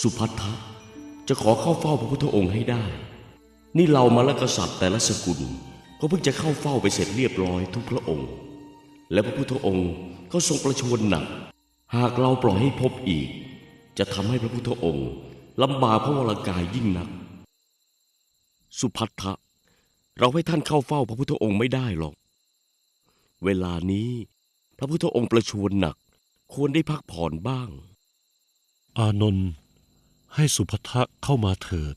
สุพัทธะจะขอเข้าเฝ้าพระพุทธองค์ให้ได้ นี่เรามาละกษัตริย์แต่ละสกุลก็เพิ่งจะเข้าเฝ้าไปเสร็จเรียบร้อยทุกพระองค์ และพระพุทธองค์ก็ทรงประชวรหนัก หากเราปล่อยให้พบอีก จะทำให้พระพุทธองค์ลำบากพระวรากายยิ่งนัก สุพัทธะเราให้ท่านเข้าเฝ้าพระพุทธองค์ไม่ได้หรอก เวลานี้พระพุทธองค์ประชวรหนัก ควรได้พักผ่อนบ้าง อานนท์ ให้สุภัทะเข้ามาเถิด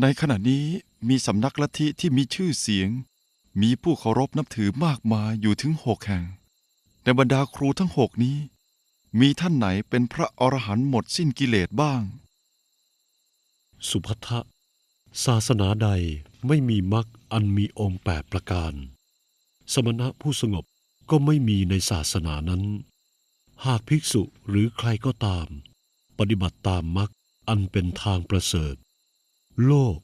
ในขณะนี้มีสำนักลัทธิที่มีชื่อเสียง มีผู้เคารพนับถือมากมายอยู่ถึงหกแห่ง ในบรรดาครูทั้งหกนี้ มีท่านไหนเป็นพระอรหันต์หมดสิ้นกิเลสบ้าง สุภัทะศาสนาใดไม่มีมรรคอันมีองค์แปดประการ สมณะผู้สงบก็ไม่มีในศาสนานั้น หากภิกษุหรือใครก็ตาม ปฏิบัติตามมรรคอันเป็นทางประเสริฐ โลก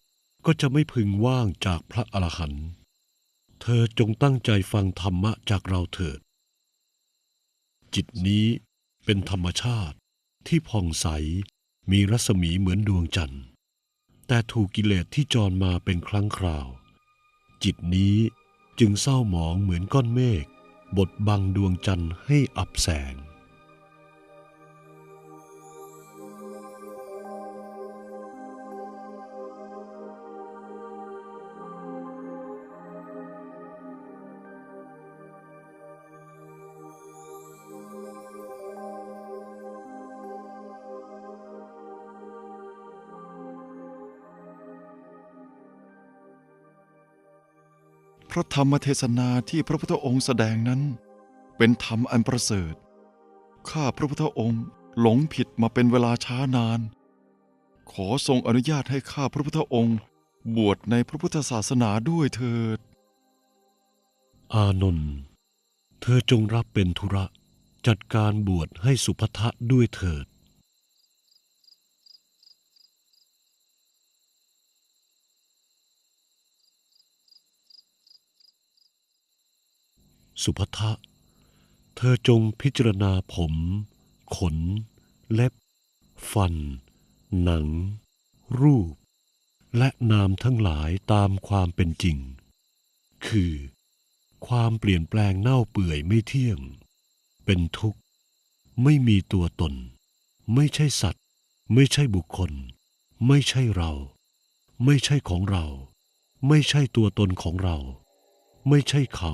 ก็จะไม่พึงว่างจากพระอรหันต์เธอจงตั้งใจฟังธรรมะจากเราเถิด จิตนี้เป็นธรรมชาติที่ผ่องใสมีรัศมีเหมือนดวงจันทร์ แต่ถูกกิเลสที่จรมาเป็นครั้งคราว จิตนี้จึงเศร้าหมองเหมือนก้อนเมฆบดบังดวงจันทร์ให้อับแสง พระธรรมเทศนาที่พระพุทธองค์แสดงนั้น เป็นธรรมอันประเสริฐ ข้าพระพุทธองค์หลงผิดมาเป็นเวลาช้านาน ขอทรงอนุญาตให้ข้าพระพุทธองค์ บวชในพระพุทธศาสนาด้วยเถิด อานนท์เธอจงรับเป็นธุระ จัดการบวชให้สุภัทะด้วยเถิด สุภัทะเธอจงพิจารณาผม ขน เล็บ ฟัน หนัง รูป และนามทั้งหลายตามความเป็นจริง คือ ความเปลี่ยนแปลงเน่าเปื่อยไม่เที่ยง เป็นทุกข์ ไม่มีตัวตน ไม่ใช่สัตว์ ไม่ใช่บุคคล ไม่ใช่เรา ไม่ใช่ของเรา ไม่ใช่ตัวตนของเรา ไม่ใช่เขา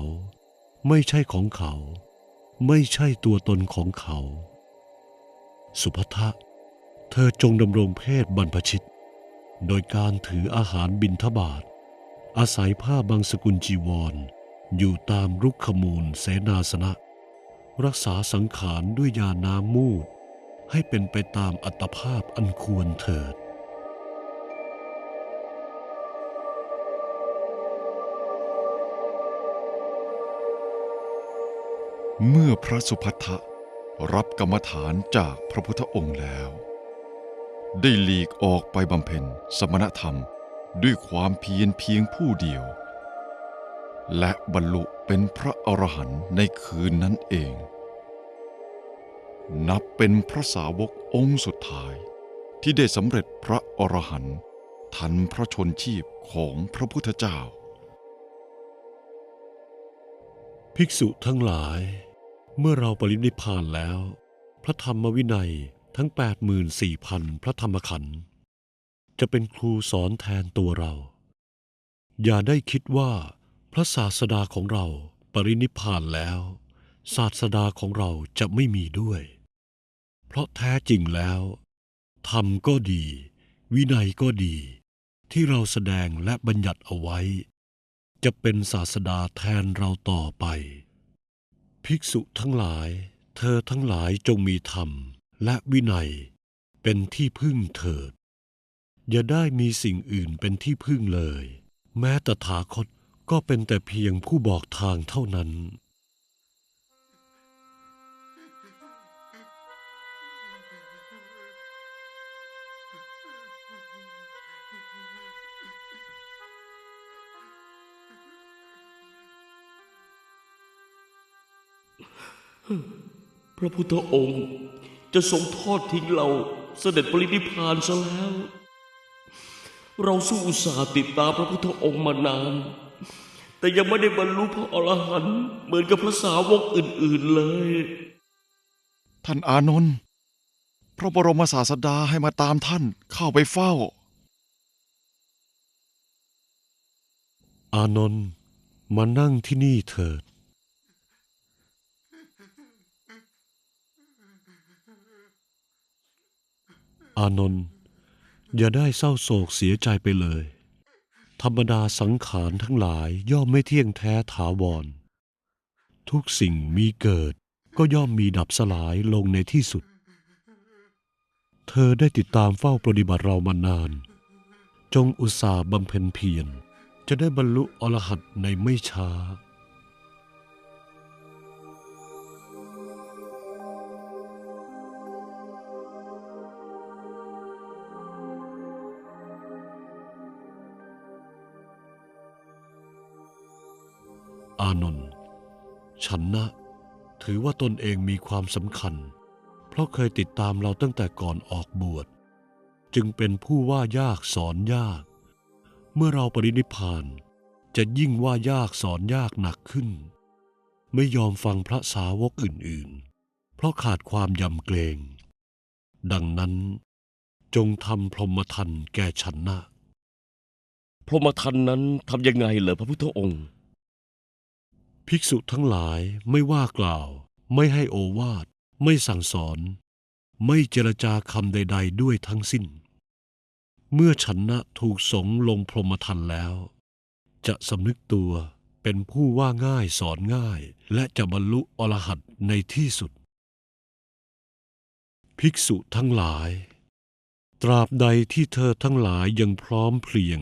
ไม่ใช่ของเขา ไม่ใช่ตัวตนของเขา สุภทะเธอจงดำรงเพศบรรพชิต โดยการถืออาหารบิณฑบาตอาศัยผ้าบางสกุลจีวร อยู่ตามรุกขมูลเสนาสนะ รักษาสังขารด้วยยาน้ำมูด ให้เป็นไปตามอัตภาพอันควรเถิด เมื่อพระสุภัททะรับกรรมฐานจากพระพุทธองค์แล้ว ได้หลีกออกไปบำเพ็ญสมณธรรมด้วยความเพียรเพียงผู้เดียว และบรรลุเป็นพระอรหันต์ในคืนนั้นเอง นับเป็นพระสาวกองค์สุดท้ายที่ได้สำเร็จพระอรหันต์ทันพระชนชีพของพระพุทธเจ้า ภิกษุทั้งหลาย เมื่อเราปรินิพานแล้ว พระธรรมวินัยทั้ง 84,000 พระธรรมขันธ์จะเป็นครูสอนแทนตัวเรา อย่าได้คิดว่า พระศาสดาของเราปรินิพพานแล้ว ศาสดาของเราจะไม่มีด้วย เพราะแท้จริงแล้วธรรมก็ดี วินัยก็ดี ที่เราแสดงและบัญญัติเอาไว้ จะเป็นศาสดาแทนเราต่อไป ภิกษุทั้งหลาย เธอทั้งหลายจงมีธรรมและวินัย เป็นที่พึ่งเถิด อย่าได้มีสิ่งอื่นเป็นที่พึ่งเลย แม้ตถาคตก็เป็นแต่เพียงผู้บอกทางเท่านั้น พระพุทธองค์จะจะทรงทอดทิ้งเราเสด็จปรินิพพานซะแล้ว เราสู้อุตส่าห์ติดตามพระพุทธองค์มานาน แต่ยังไม่ได้บรรลุพระอรหันต์เหมือนกับพระสาวกอื่น ๆเลย ท่านอานนท์พระบรมศาสดาให้มาตามท่านเข้าไปเฝ้า อานนท์มานั่งที่นี่เถิด อานนท์อย่าได้เศร้าโศกเสียใจไปเลย ธรรมดาสังขารทั้งหลายย่อมไม่เที่ยงแท้ถาวร ทุกสิ่งมีเกิดก็ย่อมมีดับสลายลงในที่สุด เธอได้ติดตามเฝ้าปฏิบัติเรามานาน จงอุตส่าห์บำเพ็ญเพียรจะได้บรรลุอรหัตในไม่ช้าานนท์ฉันนะ ถือว่าตนเองมีความสำคัญ เพราะเคยติดตามเราตั้งแต่ก่อนออกบวช จึงเป็นผู้ว่ายากสอนยาก เมื่อเราปรินิพานจะยิ่งว่ายากสอนยากหนักขึ้น ไม่ยอมฟังพระสาวกอื่นๆ เพราะขาดความยำเกรง ดังนั้นจงทำพรหมทันแก่ฉันนะ พรหมทันนั้นทำยังไงเหรอพระพุทธองค์ ภิกษุทั้งหลายไม่ว่ากล่าว ไม่ให้โอวาท ไม่สั่งสอน ไม่เจรจาคำใด ๆ ด้วยทั้งสิ้น เมื่อฉันนะถูกสงลงพรหมทันแล้ว จะสำนึกตัวเป็นผู้ว่าง่ายสอนง่าย และจะบรรลุอรหัตในที่สุด ภิกษุทั้งหลาย ตราบใดที่เธอทั้งหลายยังพร้อมเพรียง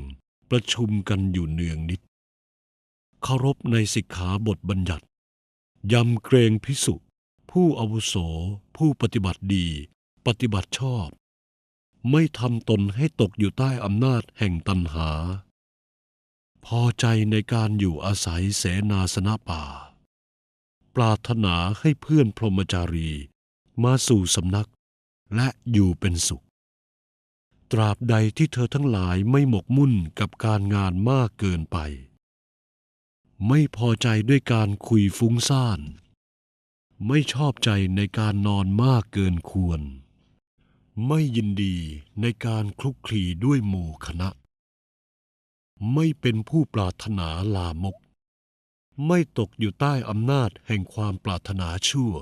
ประชุมกันอยู่เนืองนิด เคารพในสิกขาบทบัญญัติ ยำเกรงพิสุผู้อาวุโส ผู้ปฏิบัติดี ปฏิบัติชอบ ไม่ทำตนให้ตกอยู่ใต้อำนาจแห่งตัณหา พอใจในการอยู่อาศัยเสนาสนะป่า ปรารถนาให้เพื่อนพรหมจารีมาสู่สำนักและอยู่เป็นสุข ตราบใดที่เธอทั้งหลายไม่หมกมุ่นกับการงานมากเกินไป ไม่พอใจด้วยการคุยฟุ้งซ่าน ไม่ชอบใจในการนอนมากเกินควร ไม่ยินดีในการคลุกคลีด้วยหมู่คณะ ไม่เป็นผู้ปรารถนาลามก ไม่ตกอยู่ใต้อำนาจแห่งความปรารถนาชั่ว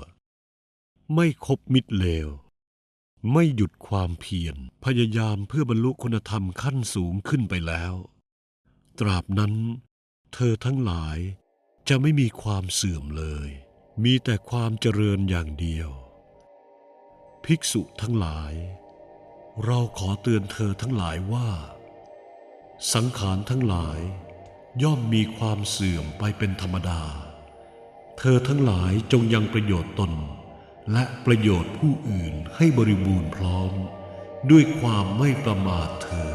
ไม่คบมิตรเลว ไม่หยุดความเพียรพยายามเพื่อบรรลุคุณธรรมขั้นสูงขึ้นไปแล้ว ตราบนั้น เธอทั้งหลายจะไม่มีความเสื่อมเลย มีแต่ความเจริญอย่างเดียว ภิกษุทั้งหลาย เราขอเตือนเธอทั้งหลายว่า สังขารทั้งหลาย ย่อมมีความเสื่อมไปเป็นธรรมดา เธอทั้งหลายจงยังประโยชน์ตน และประโยชน์ผู้อื่นให้บริบูรณ์พร้อม ด้วยความไม่ประมาทเธอ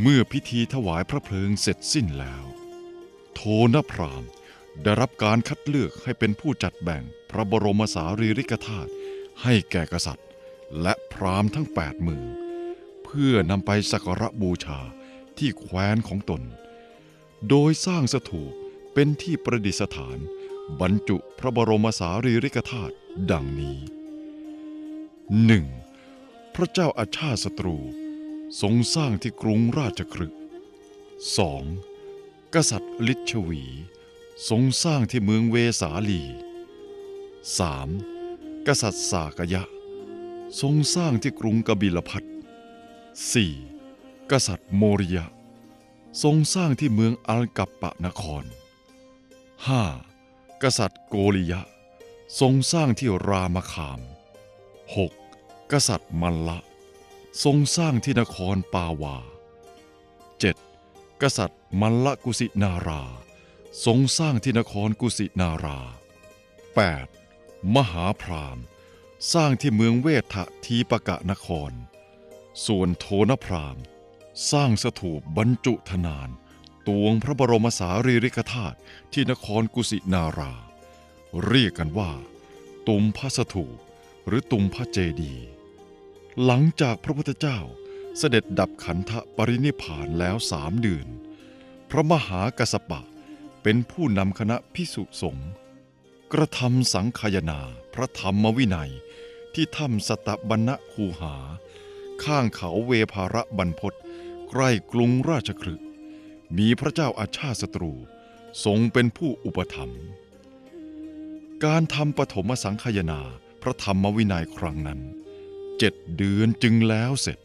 เมื่อพิธีถวายพระเพลิงเสร็จสิ้นแล้ว โทนพรามได้รับการคัดเลือกให้เป็นผู้จัดแบ่งพระบรมสารีริกธาตุให้แก่กษัตริย์ และพราหมณ์ทั้งแปดมื่นเพื่อนำไปสักการะบูชาที่แคว้นของตน โดยสร้างสถูปเป็นที่ประดิษฐาน บรรจุพระบรมสารีริกธาตุดังนี้ 1. พระเจ้าอาชาติศัตรู ทรงสร้างที่กรุงราชครึก 2. กษัตริย์ลิชวี ทรงสร้างที่เมืองเวสาลี 3. กษัตริย์สากยะ ทรงสร้างที่กรุงกบิลพัท 4. กษัตริย์โมริยะ ทรงสร้างที่เมืองอัลกัปปะนคร 5. กษัตริย์โกริยะ ทรงสร้างที่รามคาม 6. กษัตริย์มัลละ ทรงสร้างที่นครปาวา 7. กษัตริย์มัลลกุสินารา ทรงสร้างที่นครกุสินารา 8. มหาพรามสร้างที่เมืองเวทะทีปกะนคร ส่วนโทนพรามสร้างสถูปบรรจุธนาน ตวงพระบรมสารีริกธาตุที่นครกุสินารา เรียกกันว่า ตุมพระสถูปหรือตุมพระเจดีย์ หลังจากพระพุทธเจ้าเสด็จดับขันธปรินิพานแล้วสามเดือน พระมหากัสสปะเป็นผู้นำคณะพิสุสงฆ์กระทำสังคายนาพระธรรมวินัยที่ถ้ำสตบัณณคูหา ข้างเขาเวภาระบรรพตใกล้กรุงราชครึมีพระเจ้าอาชาติศัตรูทรงเป็นผู้อุปถัมภ์การทำปฐมสังคายนาพระธรรมวินัยครั้งนั้น เจ็ดเดือนจึงแล้วเสร็จ